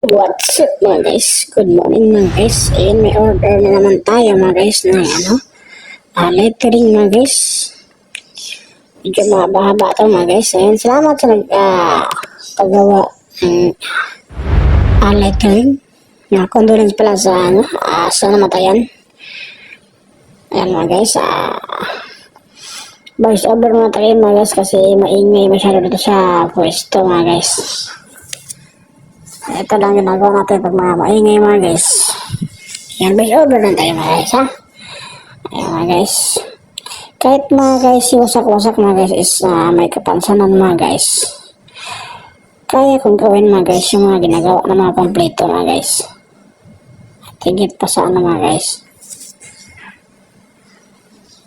What's up mga guys? Good morning mga guys. Ayan, may order na naman tayo mga guys na ano, uh, lettering mga guys. Medyo mahaba-haba ito mga guys. Ayan, salamat sa nag, uh, paggawa ng uh, lettering. Uh, condolence pala sa ano, uh, sa namatayan. Ayan mga guys, ah, voice over mga tayo mga guys kasi maingay masyado dito sa pwesto mga guys. Ito lang ginagawa natin pag mga maingay mga guys. Yan, base over lang tayo mga guys, ha? Ayan mga guys. Kahit mga guys, wasak-wasak mga guys is uh, may kapansanan mga guys. Kaya kung gawin mga guys yung mga ginagawa ng mga kompleto mga guys. At higit pa sa ano mga guys.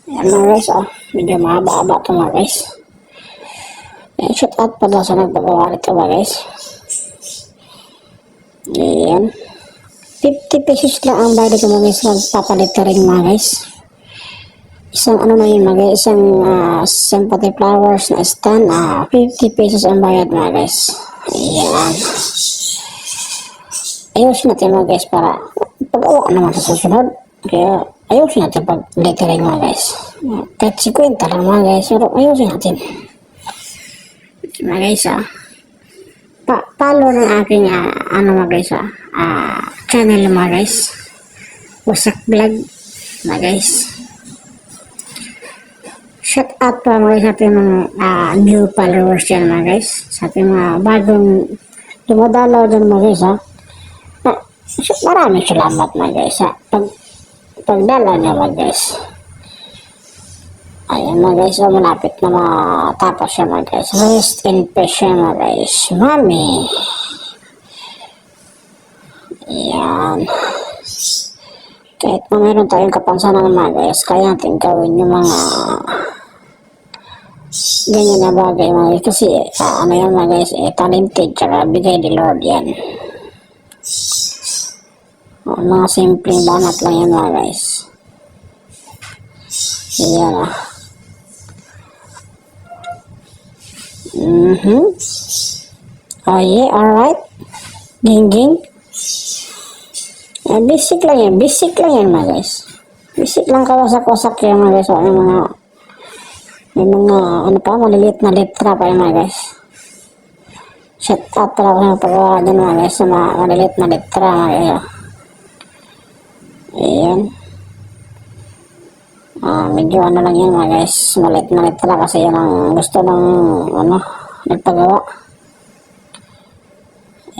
Ayan mga guys, oh. Medyo mahaba-haba ito mga guys. Ayan, shout out pala sa nagpagawa nito mga guys. Ayan. 50 pesos lang ang bayad ko mga guys. Magpapalit rin mga guys. Isang ano na yun mga guys. Isang uh, sympathy flowers na stand. Uh, 50 pesos ang bayad mga guys. Ayan. Ayusin natin mga guys para pag-awa naman sa susunod. Kaya ayusin natin pag lettering mga guys. Kahit 50 lang mga guys. Pero ayusin natin. Mga guys ah pa follow ng aking ah, ano mga guys ah, ah, channel mga guys wasak vlog mga guys shout out pa mga guys sa ating mga ah, new followers yan mga guys sa ating mga bagong dumadalaw dyan mga guys ha so, maraming salamat mga guys ha pag pagdalaw niya mga guys Ayan mga guys, so malapit na matapos siya mga guys. Rest in peace siya mga guys. Mami. Ayan. Kahit na meron tayong kapansanan mga guys, kaya natin gawin yung mga ganyan na bagay mga guys. Kasi uh, ano yan mga guys, eh, talented tsaka bigay ni Lord yan. O, mga simpleng banat lang yan mga guys. Ayan ah. Mm-hmm. Oh yeah, alright. Ging Yan, basic lang yan. Basic lang yan mga guys. Basic lang kawasak-wasak yan mga guys. O, yung mga may mga ano pa, maliliit na letra pa yan mga guys. Shut up pala ko yung pagawa dyan mga guys sa mga maliliit na letra mga guys. Ayan. Ah, medyo ano lang yan mga guys, malit na letra kasi yan ang gusto ng ano, nagpagawa.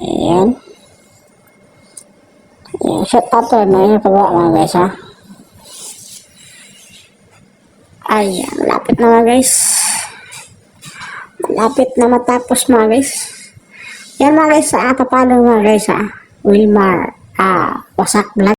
Ayan. Ayan, shut up to na yung pagawa mga guys ha. Ayan, malapit na mga guys. Malapit na matapos mga guys. Yan mga guys, ah, papalo mga guys ha. Wilmar, ah, wasak vlog.